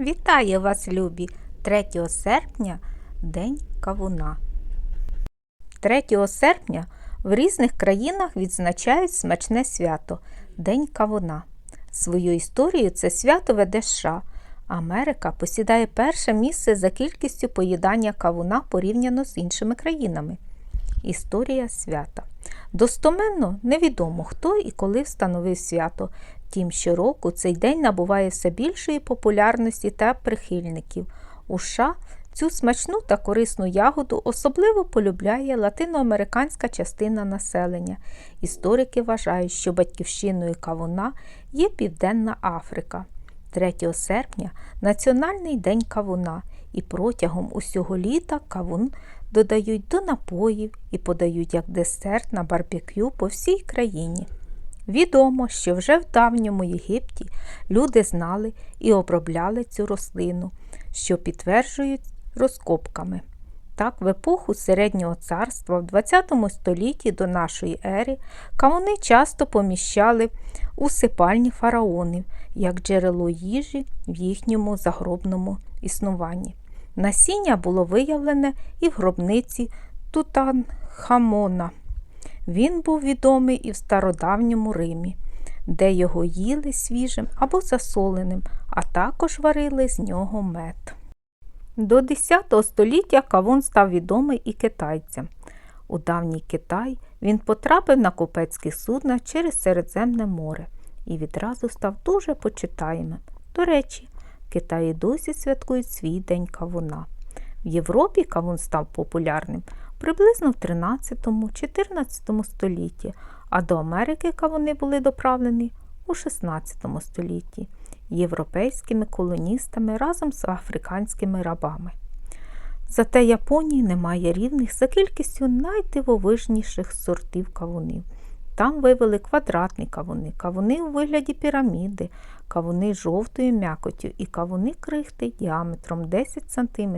Вітаю вас, любі! 3 серпня День Кавуна. 3 серпня в різних країнах відзначають смачне свято День Кавуна. Свою історію це свято веде США. Америка посідає перше місце за кількістю поїдання кавуна порівняно з іншими країнами. Історія свята. Достоменно невідомо, хто і коли встановив свято. Втім, щороку цей день набуває все більшої популярності та прихильників. У США цю смачну та корисну ягоду особливо полюбляє латиноамериканська частина населення. Історики вважають, що батьківщиною кавуна є Південна Африка. 3 серпня Національний день кавуна, і протягом усього літа кавун додають до напоїв і подають як десерт на барбекю по всій країні. Відомо, що вже в давньому Єгипті люди знали і обробляли цю рослину, що підтверджують розкопками. Так, в епоху середнього царства в 20 столітті до нашої ери кавуни часто поміщали у сипальні фараонів як джерело їжі в їхньому загробному існуванні. Насіння було виявлене і в гробниці Тутанхамона. Він був відомий і в стародавньому Римі, де його їли свіжим або засоленим, а також варили з нього мед. До X століття кавун став відомий і китайцям. У давній Китай він потрапив на купецькі судна через Середземне море і відразу став дуже почитаємим. До речі, Китаї досі святкують свій день кавуна. В Європі кавун став популярним приблизно в 13-14 столітті, а до Америки кавуни були доправлені у 16 столітті європейськими колоністами разом з африканськими рабами. Зате Японії немає рівних за кількістю найдивовижніших сортів кавунів. Там вивели квадратні кавуни, кавуни у вигляді піраміди, кавуни жовтою м'якоттю і кавуни крихти діаметром 10 см.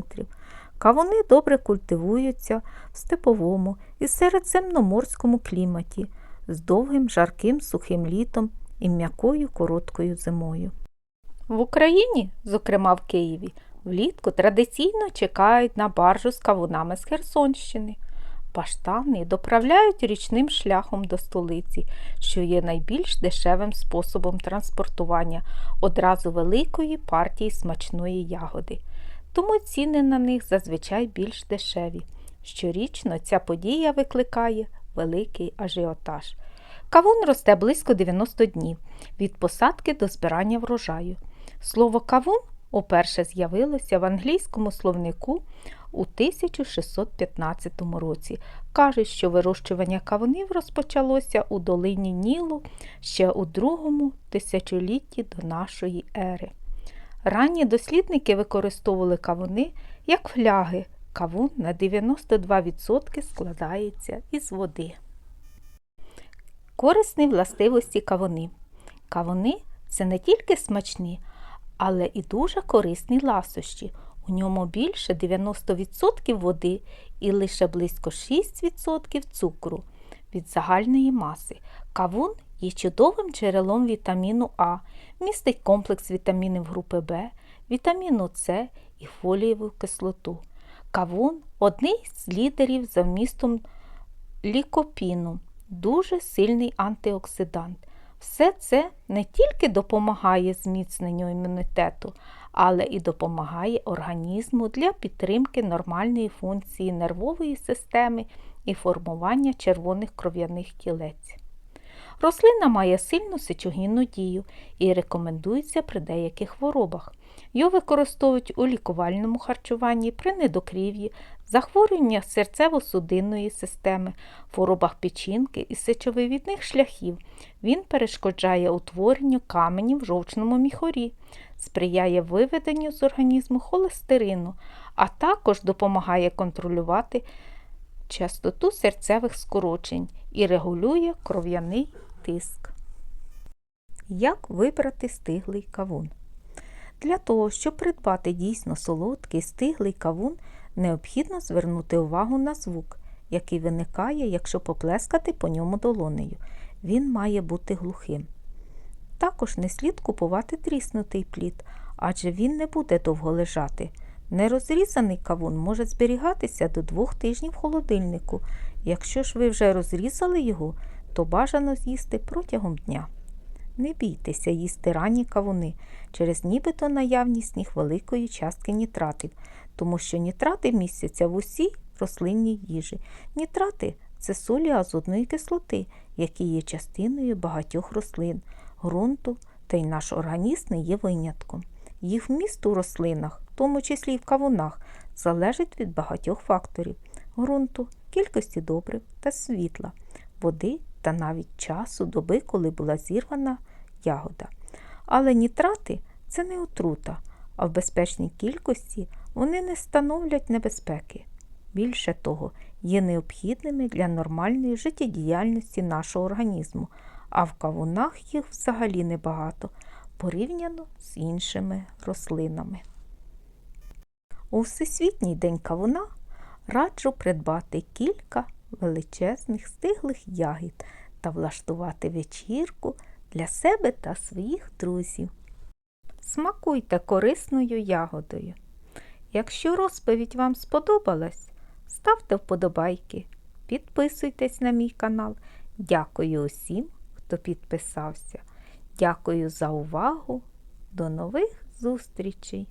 Кавуни добре культивуються в степовому і середземноморському кліматі з довгим жарким сухим літом і м'якою короткою зимою. В Україні, зокрема в Києві, влітку традиційно чекають на баржу з кавунами з Херсонщини. Баштани доправляють річним шляхом до столиці, що є найбільш дешевим способом транспортування одразу великої партії смачної ягоди. Тому ціни на них зазвичай більш дешеві. Щорічно ця подія викликає великий ажіотаж. Кавун росте близько 90 днів від посадки до збирання врожаю. Слово кавун уперше з'явилося в англійському словнику у 1615 році. Кажуть, що вирощування кавунів розпочалося у долині Нілу ще у другому тисячолітті до нашої ери. Ранні дослідники використовували кавуни як фляги. Кавун на 92% складається із води. Корисні властивості кавуни. Кавуни це не тільки смачні, але і дуже корисні ласощі. У ньому більше 90% води і лише близько 6% цукру від загальної маси. Кавун є чудовим джерелом вітаміну А, містить комплекс вітамінів групи В, вітаміну С і фолієву кислоту. Кавун одний з лідерів за вмістом лікопіну, дуже сильний антиоксидант. Все це не тільки допомагає зміцненню імунітету, але і допомагає організму для підтримки нормальної функції нервової системи і формування червоних кров'яних кілець. Рослина має сильну сечогінну дію і рекомендується при деяких хворобах. Його використовують у лікувальному харчуванні при недокрів'ї, захворюваннях серцево-судинної системи, хворобах печінки і сечовивідних шляхів. Він перешкоджає утворенню каменів в жовчному міхорі, сприяє виведенню з організму холестерину, а також допомагає контролювати частоту серцевих скорочень і регулює кров'яний тиск. Як вибрати стиглий кавун? Для того, щоб придбати дійсно солодкий стиглий кавун, необхідно звернути увагу на звук, який виникає, якщо поплескати по ньому долонею. Він має бути глухим. Також не слід купувати тріснутий плід, адже він не буде довго лежати. Нерозрізаний кавун може зберігатися до двох тижнів в холодильнику. Якщо ж ви вже розрізали його, то бажано з'їсти протягом дня. Не бійтеся їсти ранні кавуни через нібито наявність них великої частки нітратів, тому що нітрати містяться в усій рослинній їжі. Нітрати це солі азотної кислоти, які є частиною багатьох рослин, ґрунту, та й наш організм не є винятком. Їх вміст у рослинах, в тому числі й в кавунах, залежить від багатьох факторів ґрунту, кількості добрив та світла, води та навіть часу доби, коли була зірвана ягода. Але нітрати це не отрута, а в безпечній кількості вони не становлять небезпеки. Більше того, є необхідними для нормальної життєдіяльності нашого організму, а в кавунах їх взагалі небагато порівняно з іншими рослинами. У Всесвітній день кавуна раджу придбати кілька величезних стиглих ягід та влаштувати вечірку для себе та своїх друзів. Смакуйте корисною ягодою. Якщо розповідь вам сподобалась, ставте вподобайки, підписуйтесь на мій канал. Дякую усім, хто підписався. Дякую за увагу. До нових зустрічей!